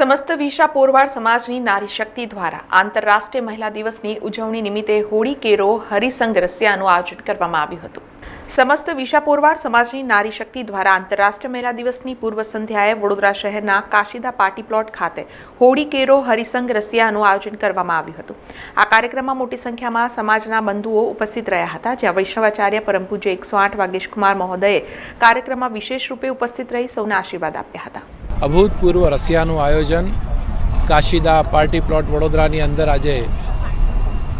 સમસ્ત વિશા પોરવાડ સમાજની નારી શક્તિ દ્વારા આંતરરાષ્ટ્રીય મહિલા દિવસની ઉજવણી નિમિત્તે હોળી કેરો હરિસંગ રસિયાનું આયોજન કરવામાં આવ્યું હતું. સમસ્ત વિશા પોરવાડ સમાજની નારી શક્તિ દ્વારા આંતરરાષ્ટ્રીય મહિલા દિવસની પૂર્વ સંધ્યાએ વડોદરા શહેરના કાશીદા પાર્ટી પ્લોટ ખાતે હોળી કેરો હરિસંગ રસિયાનું આયોજન કરવામાં આવ્યું હતું. આ કાર્યક્રમમાં મોટી સંખ્યામાં સમાજના બંધુઓ ઉપસ્થિત રહ્યા હતા, જ્યાં વૈષ્ણવાચાર્ય પરમ પૂજ્ય એકસો આઠ વાગેશકુમાર મહોદયે કાર્યક્રમમાં વિશેષ રૂપે ઉપસ્થિત રહી સૌને આશીર્વાદ આપ્યા હતા. અભૂતપૂર્વ રશિયાનું આયોજન કાશીદા પાર્ટી પ્લોટ વડોદરાની અંદર આજે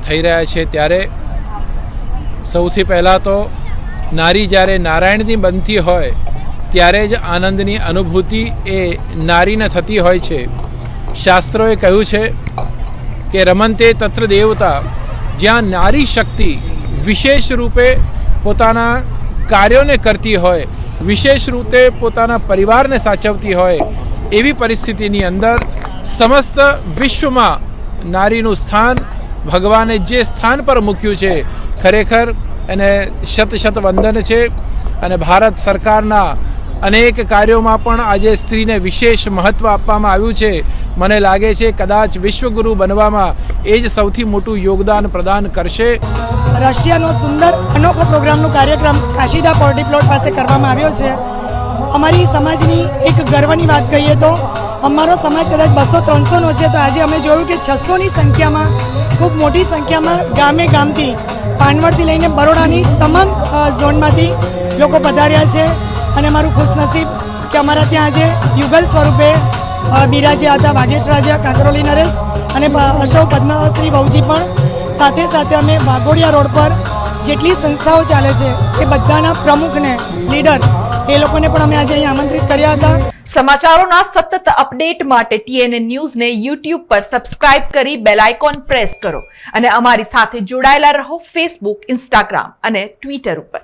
થઈ રહ્યા છે. ત્યારે સૌથી પહેલાં તો નારી જ્યારે નારાયણની બનતી હોય, ત્યારે જ આનંદની અનુભૂતિ એ નારીને થતી હોય છે. શાસ્ત્રોએ કહ્યું છે કે રમંતે તત્ર દેવતા, જ્યાં નારી શક્તિ વિશેષ રૂપે પોતાના કાર્યોને કરતી હોય વિશેષ રૂપે પોતાના પરિવારને સાચવતી હોય એવી પરિસ્થિતિની અંદર સમસ્ત વિશ્વમાં નારીનું સ્થાન ભગવાને જે સ્થાન પર મૂક્યું છે, ખરેખર એને શત શત વંદન છે અને ભારત સરકારના અનેક કાર્યોમાં પણ આજે સ્ત્રીને વિશેષ મહત્ત્વ આપવામાં આવ્યું છે. મને લાગે છે કદાચ વિશ્વગુરુ બનવામાં એ જ સૌથી મોટું યોગદાન પ્રદાન કરશે. રશિયાનો સુંદર અનોખો પ્રોગ્રામનો કાર્યક્રમ કાશીદા પોર્ટી પ્લોટ પાસે કરવામાં આવ્યો છે. અમારી સમાજની એક ગર્વની વાત કહીએ તો, અમારો સમાજ કદાચ બસો ત્રણસોનો છે, તો આજે અમે જોયું કે છસોની સંખ્યામાં, ખૂબ મોટી સંખ્યામાં ગામે ગામથી, પાનવડથી લઈને બરોડાની તમામ ઝોનમાંથી લોકો પધાર્યા છે. અને મારું ખુશનસીબ કે અમારા ત્યાં આજે યુગલ સ્વરૂપે બિરાજ્યા હતા વાગેશ રાજા, કાંકરોલી નરેશ અને અશોક પદ્મશ્રી બહુજી પણ સાથે સાથે અમે વાઘોડિયા રોડ પર જેટલી સંસ્થાઓ ચાલે છે એ બધાના પ્રમુખને, લીડર, એ લોકોને પણ અમે આજે અહીં આમંત્રિત કર્યા હતા. સમાચારોના સતત અપડેટ માટે ટીએનએ ન્યૂઝને યુટ્યુબ પર સબસ્ક્રાઇબ કરી બેલ આઇકોન પ્રેસ કરો અને અમારી સાથે જોડાયેલા રહો ફેસબુક, ઇન્સ્ટાગ્રામ અને ટ્વિટર ઉપર.